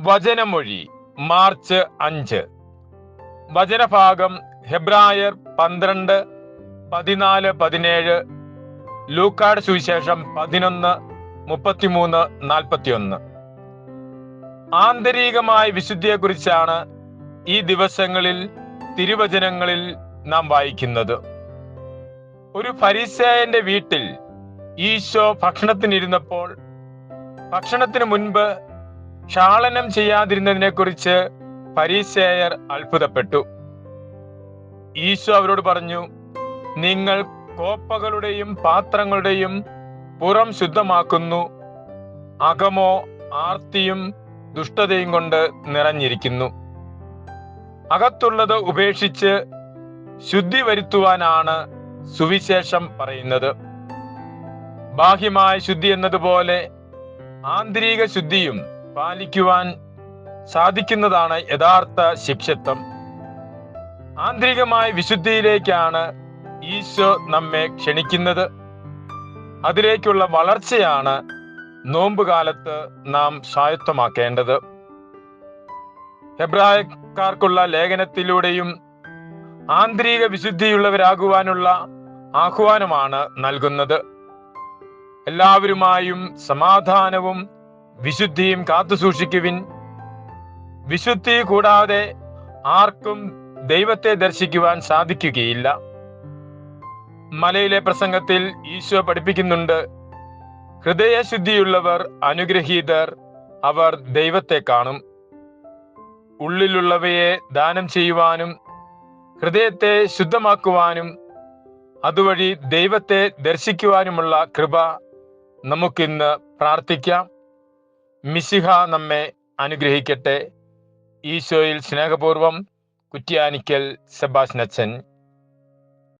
വചനമൊഴി March അഞ്ച്. വചനഭാഗം ഹെബ്രായർ പന്ത്രണ്ട് പതിനാല് പതിനേഴ്. ലൂക്കാട് സുവിശേഷം പതിനൊന്ന് മുപ്പത്തിമൂന്ന് നാൽപ്പത്തിയൊന്ന്. ആന്തരികമായ വിശുദ്ധിയെക്കുറിച്ചാണ് ഈ ദിവസങ്ങളിൽ തിരുവചനങ്ങളിൽ നാം വായിക്കുന്നത്. ഒരു ഫരിസേയന്റെ വീട്ടിൽ ഈശോ ഭക്ഷണത്തിനിരുന്നപ്പോൾ ഭക്ഷണത്തിന് മുൻപ് ക്ഷാളനം ചെയ്യാതിരുന്നതിനെ കുറിച്ച് പരീശേയർ അത്ഭുതപ്പെട്ടു. ഈശോ അവരോട് പറഞ്ഞു നിങ്ങൾ കോപ്പകളുടെയും പാത്രങ്ങളുടെയും പുറം ശുദ്ധമാക്കുന്നു. അകമോ ആർത്തിയും ദുഷ്ടതയും കൊണ്ട് നിറഞ്ഞിരിക്കുന്നു. അകത്തുള്ളത് ഉപേക്ഷിച്ച് ശുദ്ധി വരുത്തുവാനാണ് സുവിശേഷം പറയുന്നത്. ബാഹ്യമായ ശുദ്ധി എന്നതുപോലെ ആന്തരിക ശുദ്ധിയും പാലിക്കുവാൻ സാധിക്കുന്നതാണ് യഥാർത്ഥ ശിക്ഷത്വം. ആന്തരികമായ വിശുദ്ധിയിലേക്കാണ് ഈശോ നമ്മെ ക്ഷണിക്കുന്നത്. അതിലേക്കുള്ള വളർച്ചയാണ് നോമ്പുകാലത്ത് നാം സ്വായത്തമാക്കേണ്ടത്. ഹെബ്രായക്കാർക്കുള്ള ലേഖനത്തിലൂടെയും ആന്തരിക വിശുദ്ധിയുള്ളവരാകുവാനുള്ള ആഹ്വാനമാണ് നൽകുന്നത്. എല്ലാവരുമായും സമാധാനവും വിശുദ്ധിയും കാത്തുസൂക്ഷിക്കുവിൻ വിശുദ്ധി കൂടാതെ ആർക്കും ദൈവത്തെ ദർശിക്കുവാൻ സാധിക്കുകയില്ല. മലയിലെ പ്രസംഗത്തിൽ ഈശോ പഠിപ്പിക്കുന്നുണ്ട് ഹൃദയശുദ്ധിയുള്ളവർ അനുഗ്രഹീതർ അവർ ദൈവത്തെ കാണും. ഉള്ളിലുള്ളവയെ ദാനം ചെയ്യുവാനും ഹൃദയത്തെ ശുദ്ധമാക്കുവാനും അതുവഴി ദൈവത്തെ ദർശിക്കുവാനുമുള്ള കൃപ നമുക്കിന്ന് പ്രാർത്ഥിക്കാം. മിശിഹ നമ്മെ അനുഗ്രഹിക്കട്ടെ. ഈശോയിൽ സ്നേഹപൂർവം കുറ്റ്യാനിക്കൽ സെബാസ്നച്ചൻ